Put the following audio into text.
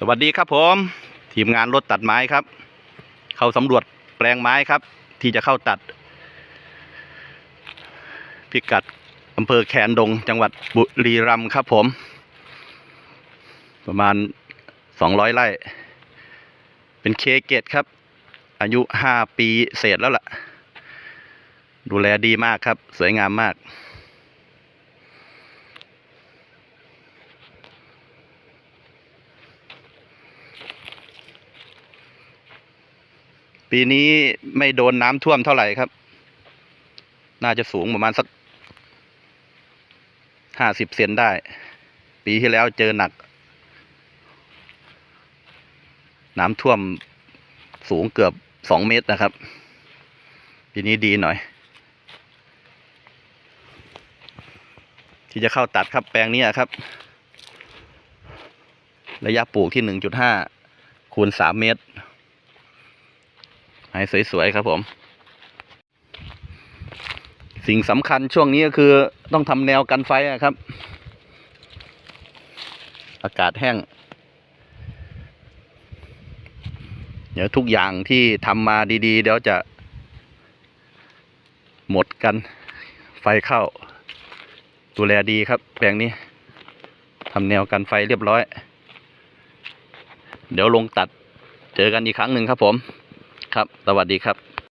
สวัสดีครับผม ทีมงานรถตัดไม้ครับ เข้าสำรวจแปลงไม้ครับ ที่จะเข้าตัด พิกัดอำเภอแคนดง จังหวัดบุรีรัมย์ครับผม ประมาณสองร้อยไร่ เป็นเคเกตครับ อายุห้าปีเศษแล้วล่ะ ดูแลดีมากครับ สวยงามมาก ปีนี้ไม่โดนน้ำท่วมเท่าไหร่ครับ น่าจะสูงประมาณสักห้าสิบเซนได้ ปีที่แล้วเจอหนัก น้ำท่วมสูงเกือบสองเมตรนะครับ ปีนี้ดีหน่อย ที่จะเข้าตัดครับแปลงนี้ครับ ระยะปลูกที่หนึ่งจุดห้าคูณสามเมตร ให้สวยๆครับผม สิ่งสำคัญช่วงนี้ก็คือต้องทำแนวกันไฟครับ อากาศแห้ง เดี๋ยวทุกอย่างที่ทำมาดีๆ เดี๋ยวจะ หมดกันไฟเข้า ดูแลดีครับ แปลงนี้ทำแนวกันไฟเรียบร้อย เดี๋ยวลงตัดเจอกันอีกครั้งหนึ่งครับผม ครับ สวัสดีครับ